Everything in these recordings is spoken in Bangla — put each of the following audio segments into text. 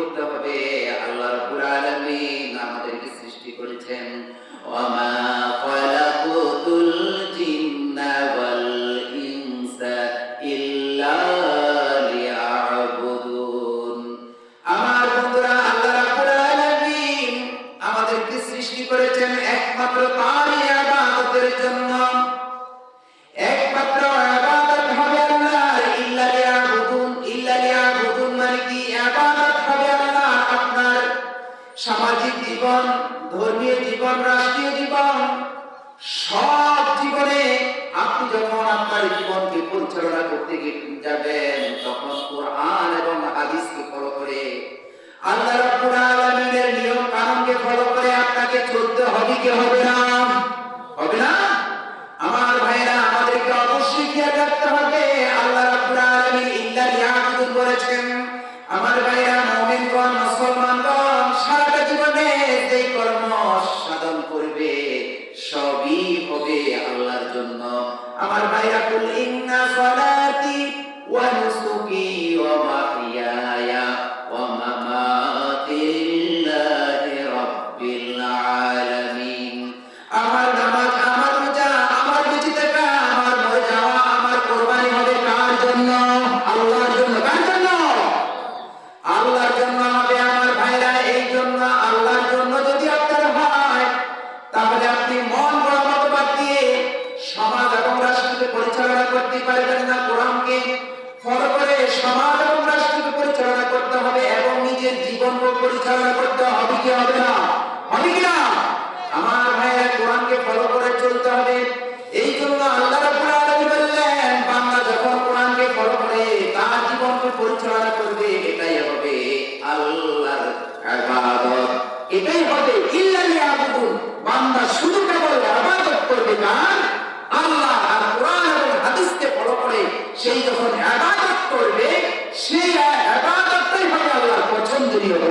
করতে হবে। আল্লাহ রাব্বুল আলামিন আমাদেরকে সৃষ্টি করেছেন। ওয়ামা খালাকুতুল জিন্না ওয়াল ইনসা ইল্লা সামাজিক জীবন, ধর্মীয় জীবন, রাষ্ট্রীয় জীবন, সব জীবনে আপনি যখন আপনার জীবনকে পরিচালনা করতে গিয়ে যাবেন, তখন কোরআন এবং হাদিসকে ফলো করে, আল্লাহ রাব্বুল আলামিনের নিয়ম কানুনকে ফলো করে আপনাকে চলতে হবে কি হবে? আমার ভাইরা কুল ইন্না পরিচালনা করতে হবে কি হবে না হবে কি না আমার ভাইরা কোরআনকে ফলো করে চলতে হবে এই জন্য আল্লাহ রাব্বুল আলামিন বললেন বান্দা যখন কোরআনকে ফলো করে তার জীবনকে পরিচালনা করবে এটাই হবে আল্লাহর ইবাদত এটাই হবে ইল্লা লিয়াবুদুন বান্দা শুধু কেবল ইবাদত করবে কার আল্লাহ আর কোরআন এবং হাদিসকে ফলো করে সেই যখন ইবাদত করবে সেই ইবাদতটাই হবে আল্লাহর পছন্দনীয় বলি সুবহানাল্লাহ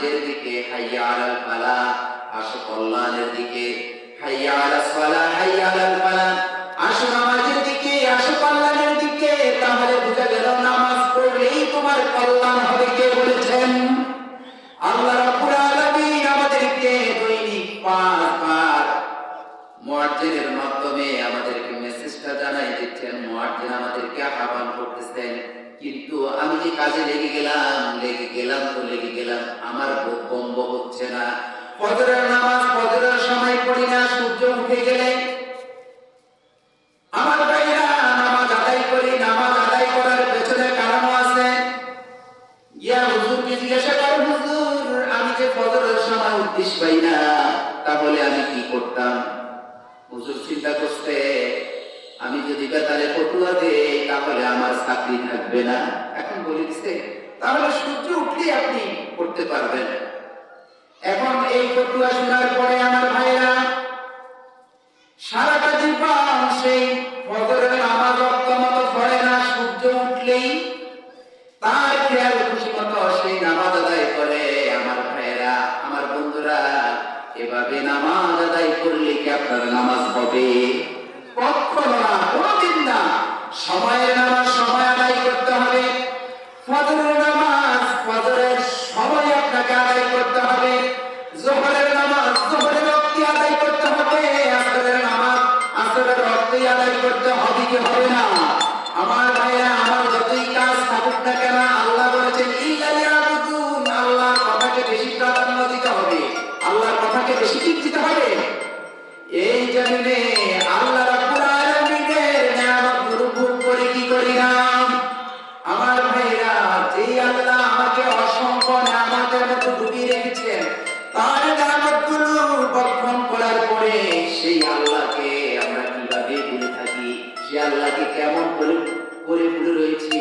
নামাজের দিকে, হাইয়া আলাল ফালাহ আসো কল্যাণের দিকে আলাল ফালাহ আসো নামাজের দিকে আসো কল্যাণের দিকে। তাহলে বুঝা গেল নামাজ পড়লেই তোমার কল্যাণ হবে, কে বলেছেন? আল্লাহ রাব্বুল আলামিন আমাদেরকে দৈনিক পাঁচবার মুয়াজ্জিনের মাধ্যমে আমাদেরকে মেসেজটা জানাই দিচ্ছেন। মুয়াজ্জিন আমাদেরকে আহ্বান করতেছেন, কিন্তু আমি যে কাজে লেগে গেলাম লেগে গেলাম তো লেগে গেলাম ফজরের নামাজ ফজরের সময় পড়ি না, সূর্য উঠে গেলে। আমার ভাইরা নামাজ আদায় করি, নামাজ আদায় করার পেছনে কারণ আছে। ইয়া হুজুরকে জিজ্ঞাসা করো, হুজুর, আমি যে ফজরের সময় উদ্দেশ্য পাই না, তাহলে আমি কি করতাম? হুজুর চিন্তা করতে আমি যদি বেতারে ফটুয়া দেই, তাহলে আমার চাকরি থাকবে না। এখন বলে দিছে, তাহলে সূর্য উঠলে আপনি করতে পারবেন। এখন এই শোনার পরে আমার ভাইরা সারাটা জীবন সেই ফজরের নামাজ অক্তমত পড়ে না, সূর্য উঠলেই তার খেয়াল খুশি মতো সেই নামাজ আদায় করে। আমার ভাইয়েরা, আমার বন্ধুরা, এভাবে নামাজ আদায় করলে কি আপনার নামাজ হবে কখনো না, কোনোদিন না। সময়ের নামাজ সময় আদায় করতে আসরের আদায় করতে হবে হবে না? আমার ভাইরা আমার যতই কাজ থাকুক না কেন, আল্লাহ বলেছেন আল্লাহর কথাকে বেশি প্রাধান্য দিতে হবে। আল্লাহর কথাকে বেশি দিতে হবে। এই জন্যে আল্লাহ আল্লাহ রেখেছেন তার পরে সেই আল্লাহকে আল্লাহকে কেমন করে করে পড়ে রয়েছি।